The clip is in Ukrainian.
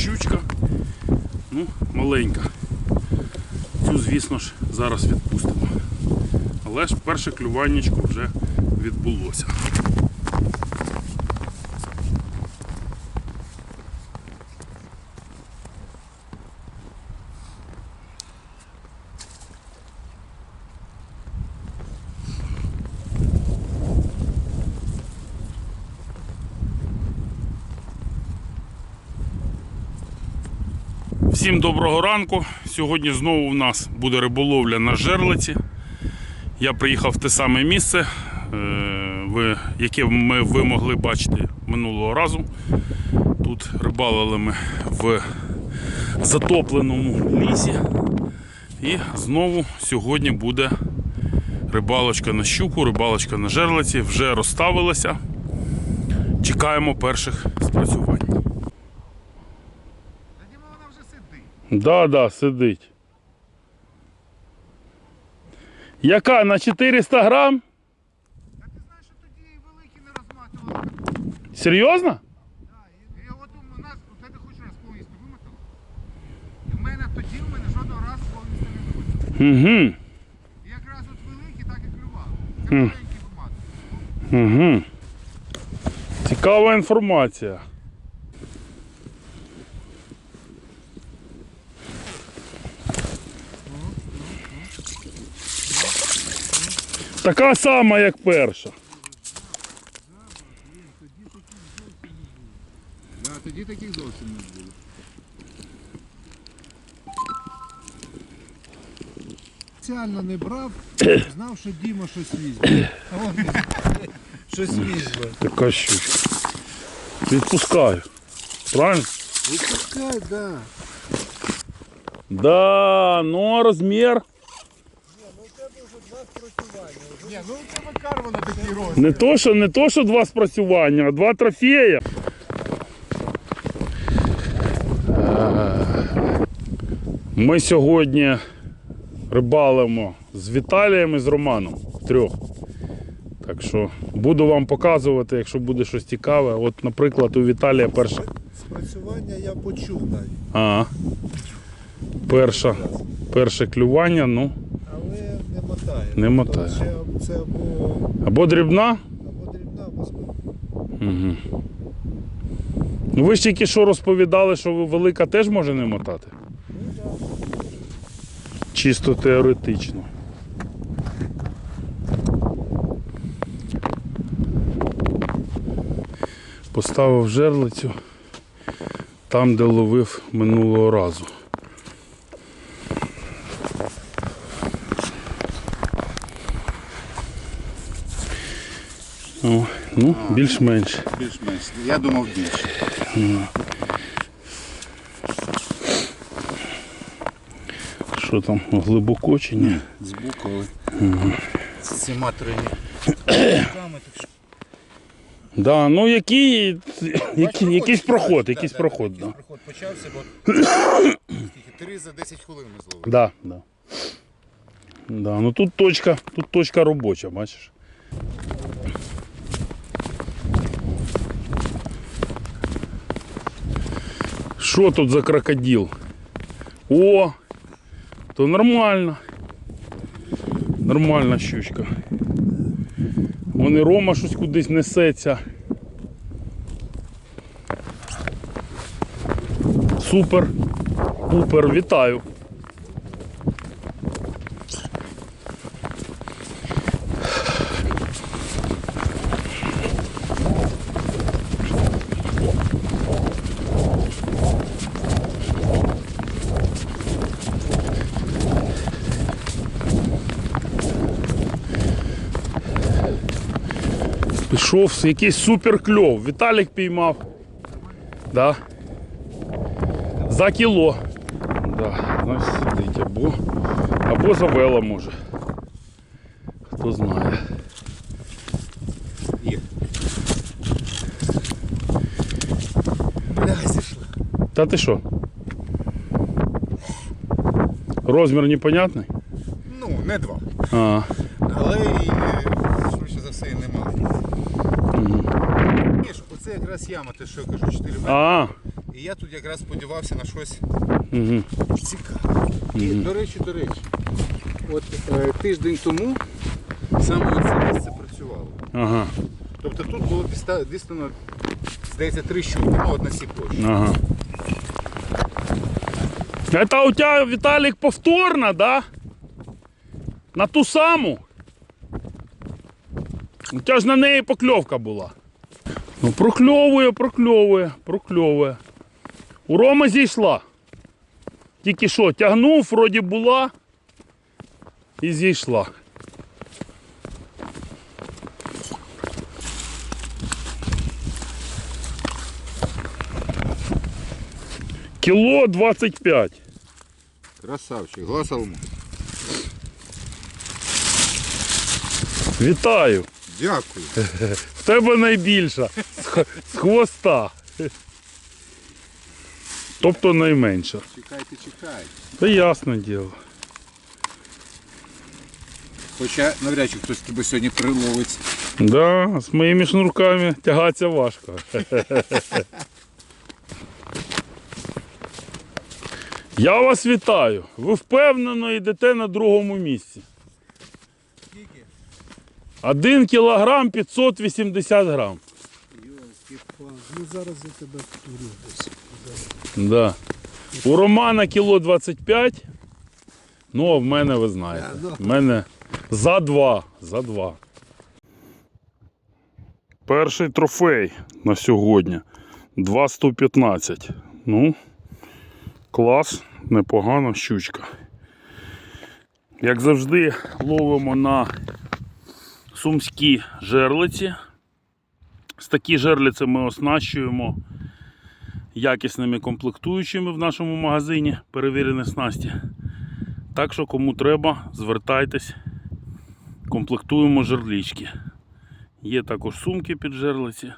щучка. Ну, маленька. Цю, звісно ж, зараз відпустимо. Але ж перше клюваннячко вже відбулося. Всім доброго ранку. Сьогодні знову у нас буде риболовля на жерлиці. Я приїхав в те саме місце, е, яке ми, ви могли бачити минулого разу. Тут рибалили ми в затопленому лісі. І знову сьогодні буде рибалочка на щуку, рибалочка на жерлиці. Вже розставилася. Чекаємо перших спрацювань. Та Діма, вона вже сидить. Да, да, сидить. Яка на 400 грам? Та ти знаєш, що тоді і великі не розматували. Серйозно? Да, і, от у нас, у тебе хоч раз повністю вимотало. І в мене тоді в мене жодного разу повністю не вимотало. Угу. І якраз от великі так і клювали. Це маленькі виматували. Угу. Цікава інформація. Така сама, як перша. Да, тоді таких зовсім не було. Спеціально не брав, знав, що Діма щось візьме. А он щось візьме. Така щучка. Відпускаю. Правильно? Відпускай, да. Да, ну а розмір. Ні, ну. Не то, що, не то, що два спрацювання, а два трофеї. Ми сьогодні рибалимо з Віталієм і з Романом трьох. Так що буду вам показувати, якщо буде щось цікаве. От, наприклад, у Віталія перша. Спрацювання я почув навіть. А, перша, перше клювання, ну, мотає. Не мотає. Це, це або, або дрібна, або дрібна, або спина. Угу. Ну, ви ж тільки що розповідали, що велика теж може не мотати? Чисто теоретично. Поставив жерлицю там, де ловив минулого разу. О, ну, більш-менш. Більш-менш. Я думав більше. Що там, глибоко чи ні? З букви. З цими тройні. Так. Да, ну який, який якийсь проход, якийсь проход, да. Проход почався, бо скільки? Три за 10 хвилин ми зловили. Да, да. Да, ну тут точка, тут точка робоча, бачиш. Що тут за крокодил? О! То нормально. Нормальна щучка. Вон і Рома щось кудись несеться. Супер. Супер, вітаю. Пішов якийсь супер кльов. Віталік піймав. Да. За кіло. Да, значить сидить або, або завела може. Хто знає. Є. Та ти що? Розмір непонятний? Ну, не два. А, Але і е, швидше за все і немає. Ні ж, Оце якраз яма, те, що я кажу, 4 метри. а І я тут якраз сподівався на щось Угу. цікаве. І, до речі, до речі, от е, тиждень тому саме це місце працювало. Ага. Тобто тут було діста- дістано, здається, три щуки, ну от на цій площі. Ага. Это у тебя, Виталик, повторно, да? На ту саму? У тебя ж на неї покльовка була. Ну, прокльовує, прокльовує, прокльовує. У Рома зійшла. Тільки що, тягнув, вроді була і зійшла. Кіло 25. Красавчик, глаз алмаз. Вітаю! Дякую. В тебе найбільша. З, хвоста. Тобто найменша. Чекайте, чекайте. Та ясне діло. Хоча навряд чи хтось тебе сьогодні приловить. Да, з моїми шнурками тягатися важко. Я вас вітаю. Ви впевнено йдете на другому місці. Скільки? 1 кілограм 580 грам. Ну зараз я тебе. Да. У Романа кіло 25. Ну, а в мене ви знаєте. В мене за два. За два. Перший трофей на сьогодні. 2,115. Ну, клас, непогана щучка. Як завжди, ловимо на сумські жерлиці. З такі жерлиці ми оснащуємо якісними комплектуючими в нашому магазині перевірені снасті. Так що, кому треба, звертайтесь, комплектуємо жерлічки. Є також сумки під жерлиці.